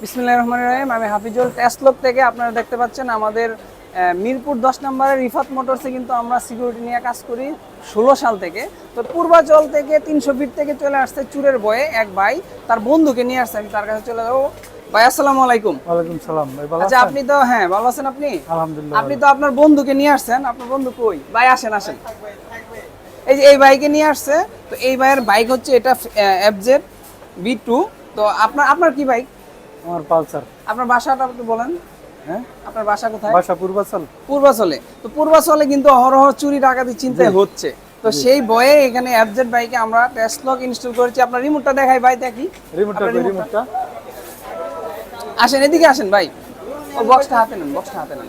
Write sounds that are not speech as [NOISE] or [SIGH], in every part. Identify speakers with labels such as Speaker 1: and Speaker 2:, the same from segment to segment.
Speaker 1: বিসমিল্লাহির রহমানির রহিম আমি হাফিজুল টেস্টলক থেকে আপনারা দেখতে পাচ্ছেন আমাদের মিরপুর দশ নম্বরের রিফাত মোটরসে কিন্তু আমরা সিকিউরিটি নিয়ে কাজ করি ষোলো সাল থেকে। তো পূর্বাচল থেকে তিনশো ফিট থেকে চলে আসছে চুরের বয়ে এক ভাই তার বন্ধুকে নিয়ে আসছে আমি তার কাছে চলে যাব। ভাই আসসালামু আলাইকুম।
Speaker 2: ওয়ালাইকুম সালাম ভাই ভালো
Speaker 1: আচ্ছা আপনি তো হ্যাঁ ভালো আছেন আপনি?
Speaker 2: আলহামদুলিল্লাহ
Speaker 1: আপনি তো আপনার বন্ধুকে নিয়ে আসছেন আপনার বন্ধু কই? ভাই আসেন আসেন। এই যে এই বাইকে নিয়ে আসছে তো এই ভাইয়ের বাইক হচ্ছে এটা এফজেড বি টু তো আপনার আপনার কি বাইক
Speaker 2: আমার পালসার।
Speaker 1: আপনার বাসাটা একটু বলেন।
Speaker 2: হ্যাঁ?
Speaker 1: আপনার বাসা কোথায়?
Speaker 2: বাসা পূর্বাচল।
Speaker 1: পূর্বাচলে। তো পূর্বাচলে কিন্তু অহরহ চুরি ডাকাতি চিন্তায় হচ্ছে। তো সেই বয়ে এখানে এফজেড বাইকে আমরা টেস্ট লক ইনস্টল করেছি। আপনার রিমোটটা দেখাই ভাই দেখি।
Speaker 2: রিমোটটা
Speaker 1: রিমোটটা? আসেন এদিকে আসেন ভাই। ও বক্সটা হাতে নেন বক্সটা হাতে নেন।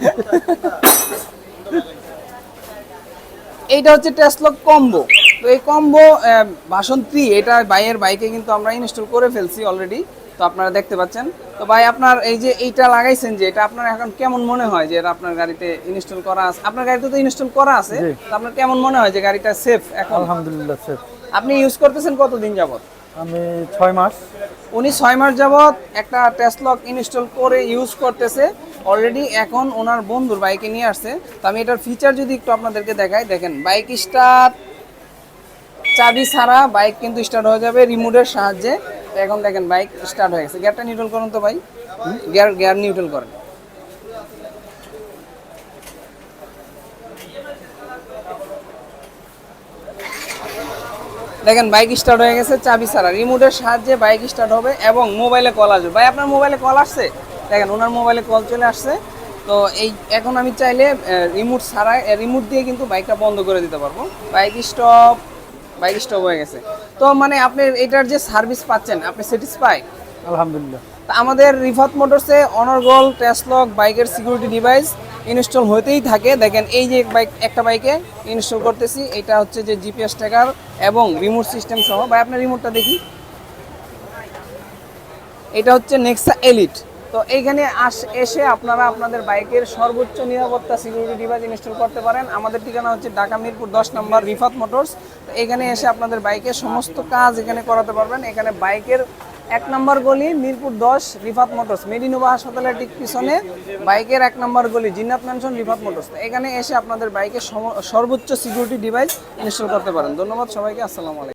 Speaker 1: [LAUGHS] এইটা হচ্ছে টেসলক কম্বো তো এই কম্বো ভাষণ থ্রি এটা বাইয়ের বাইকে কিন্তু আমরা ইনস্টল করে ফেলছি অলরেডি তো আপনারা দেখতে পাচ্ছেন। তো ভাই আপনার এই যে এইটা লাগাইছেন যে এটা আপনার এখন কেমন মনে হয় যে এটা আপনার গাড়িতে ইনস্টল করা আছে? আপনার গাড়িতে তো ইনস্টল করা আছে তো আপনার কেমন মনে হয় যে গাড়িটা সেফ এখন?
Speaker 2: আলহামদুলিল্লাহ স্যার
Speaker 1: আপনি ইউজ করতেছেন কতদিন যাবত
Speaker 2: আমি ছয় মাস।
Speaker 1: উনি ছয় মাস যাবৎ একটা টেস্টলক ইনস্টল করে ইউজ করতেছে। অলরেডি এখন ওনার বন্ধুর বাইকে নিয়ে আসছে। তো আমি এটার ফিচার যদি একটু আপনাদেরকে দেখাই দেখেন বাইক স্টার্ট চাবি ছাড়া বাইক কিন্তু স্টার্ট হয়ে যাবে রিমোটের সাহায্যে। এখন দেখেন বাইক স্টার্ট হয়ে গেছে। গিয়ারটা নিউট্রাল করুন তো ভাই। গিয়ার গিয়ার নিউট্রাল করেন। দেখেন বাইক স্টার্ট হয়ে গেছে চাবি ছাড়া। রিমোটের সাহায্যে বাইক স্টার্ট হবে এবং মোবাইলে কল আসবে। ভাই, আপনার মোবাইলে কল আসছে? দেখেন, ওনার মোবাইলে কল চলে আসছে। তো এই, এখন আমি চাইলে রিমোট ছাড়া রিমোট দিয়ে কিন্তু বাইকটা বন্ধ করে দিতে পারব। বাইক স্টপ বাইক স্টপ হয়ে গেছে। তো মানে আপনি এটার যে সার্ভিস পাচ্ছেন আপনি স্যাটিসফাই
Speaker 2: আলহামদুলিল্লাহ।
Speaker 1: তা আমাদের রিফাত মোটরসে অনর্গল টেসলক বাইকের সিকিউরিটি ডিভাইস ইনস্টল হতেই থাকে। দেখেন এই যে বাইক একটা বাইকে ইনস্টল করতেছি এটা হচ্ছে যে জিপিএস ট্র্যাকার এবং রিমোট সিস্টেম সহ। ভাই আপনার রিমোটটা দেখি। এটা হচ্ছে নেক্সা এলিট তো এইখানে আস, এসে আপনারা আপনাদের বাইকের সর্বোচ্চ নিরাপত্তা সিকিউরিটি ডিভাইস ইনস্টল করতে পারেন। আমাদের ঠিকানা হচ্ছে ঢাকা মিরপুর দশ নম্বর রিফাত মোটরস। তো এখানে এসে আপনাদের বাইকের সমস্ত কাজ এখানে করাতে পারবেন। এখানে বাইকের এক নম্বর গলি মিরপুর দশ রিফাত মোটরস। মেডিনোভা হাসপাতালের ঠিক পিছনে বাইকের এক নম্বর গলি জিন্নাত ম্যানশন রিফাত মোটরস। এখানে এসে আপনাদের বাইকের সর্বোচ্চ সিকিউরিটি ডিভাইস ইনস্টল করতে পারেন। ধন্যবাদ সবাইকে। আসসালামু আলাইকুম।